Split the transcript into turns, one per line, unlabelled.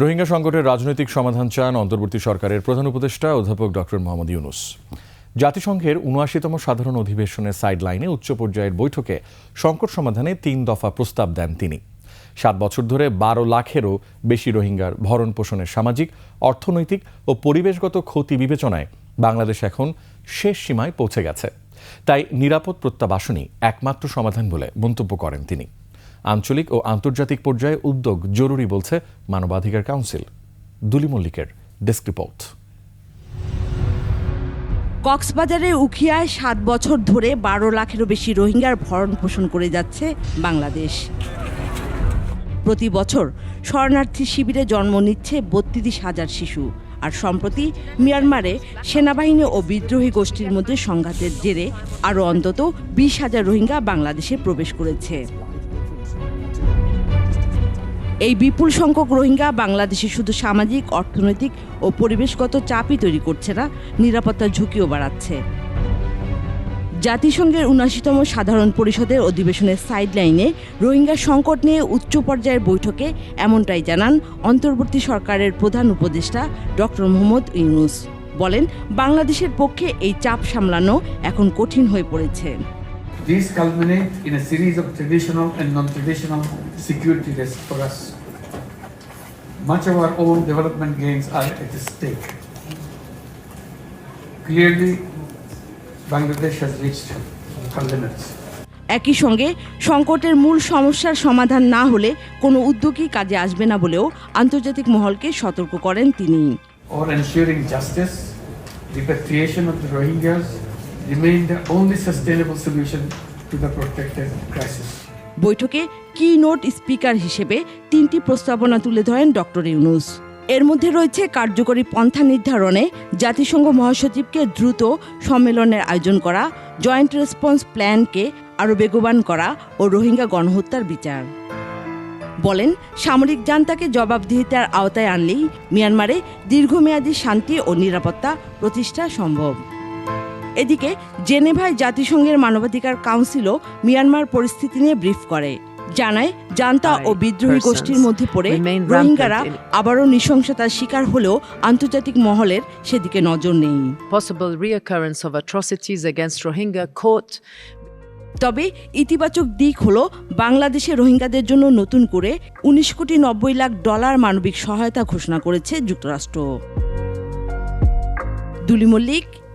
রোহিঙ্গা সংকটের রাজনৈতিক সমাধান চান অন্তর্বর্তী সরকারের প্রধান উপদেষ্টা অধ্যাপক ডক্টর মোহাম্মদ ইউনুস। জাতিসংঘের উনআশিতম সাধারণ অধিবেশনের সাইডলাইনে উচ্চ পর্যায়ের বৈঠকে সংকট সমাধানে তিন দফা প্রস্তাব দেন তিনি। সাত বছর ধরে বারো লাখেরও বেশি রোহিঙ্গার ভরণ পোষণের সামাজিক, অর্থনৈতিক ও পরিবেশগত ক্ষতি বিবেচনায় বাংলাদেশ এখন শেষ সীমায় পৌঁছে গেছে। তাই নিরাপদ প্রত্যাবাসনই একমাত্র সমাধান বলে মন্তব্য করেন তিনি। আঞ্চলিক ও আন্তর্জাতিক পর্যায়ে উদ্যোগ জরুরি বলছে মানবাধিকার কাউন্সিল। দুলি মল্লিকের ডেস্ক রিপোর্ট।
কক্সবাজারের উখিয়ায় সাত বছর ধরে বারো লাখেরও বেশি রোহিঙ্গার ভরণ পোষণ করে যাচ্ছে বাংলাদেশ। প্রতি বছর শরণার্থী শিবিরে জন্ম নিচ্ছে বত্রিশ হাজার শিশু আর সম্প্রতি মিয়ানমারে সেনাবাহিনী ও বিদ্রোহী গোষ্ঠীর মধ্যে সংঘাতের জেরে আরও অন্তত বিশ হাজার রোহিঙ্গা বাংলাদেশে প্রবেশ করেছে। এই বিপুল সংখ্যক রোহিঙ্গা বাংলাদেশে শুধু সামাজিক, অর্থনৈতিক ও পরিবেশগত চাপই তৈরি করছে না, নিরাপত্তার ঝুঁকিও বাড়াচ্ছে। জাতিসংঘের উনআশিতম সাধারণ পরিষদের অধিবেশনের সাইডলাইনে রোহিঙ্গা সংকট নিয়ে উচ্চ পর্যায়ের বৈঠকে এমনটাই জানান অন্তর্বর্তী সরকারের প্রধান উপদেষ্টা ডক্টর মোহাম্মদ ইউনুস। বলেন, বাংলাদেশের পক্ষে এই চাপ সামলানো এখন কঠিন হয়ে পড়েছে।
These culminate in a series of traditional and non-traditional security risks for us. Much of our own development gains are at stake. Clearly, Bangladesh has reached her limits.
একই সঙ্গে সংকটের মূল সমস্যার সমাধান না হলে কোনো উদ্যোগই কাজে আসবে না বলেও আন্তর্জাতিক মহলকে সতর্ক করেন তিনি
Or ensuring justice, repatriation of the Rohingyas remain the only sustainable solution to the crisis.
বৈঠকে কি নোট স্পিকার হিসেবে তিনটি প্রস্তাবনা তুলে ধরেন ডক্টর ইউনুস। এর মধ্যে রয়েছে কার্যকরী পন্থা নির্ধারণে জাতিসংঘ মহাসচিবকে দ্রুত সম্মেলনের আয়োজন করা জয়েন্ট রেসপন্স প্ল্যানকে আরও বেগবান করা ও রোহিঙ্গা গণহত্যার বিচার। বলেন, সামরিক জান্তাকে জবাবদিহিতার আওতায় আনলেই মিয়ানমারে দীর্ঘমেয়াদী শান্তি ও নিরাপত্তা প্রতিষ্ঠা সম্ভব। এদিকে জেনেভায় জাতিসংঘের মানবাধিকার কাউন্সিলও মিয়ানমার পরিস্থিতি নিয়ে ব্রিফ করে। জানায় জান্তা ও বিদ্রোহী গোষ্ঠীর মধ্যে পড়ে রোহিঙ্গারা আবারও নৃশংসতার শিকার হলেও আন্তর্জাতিক মহলের সেদিকে নজর নেই।
Reoccurrence of atrocities against Rohingya court.
তবে ইতিবাচক দিক হলো বাংলাদেশে রোহিঙ্গাদের জন্য নতুন করে উনিশ কোটি নব্বই লাখ ডলার মানবিক সহায়তা ঘোষণা করেছে যুক্তরাষ্ট্র। Duli Mallick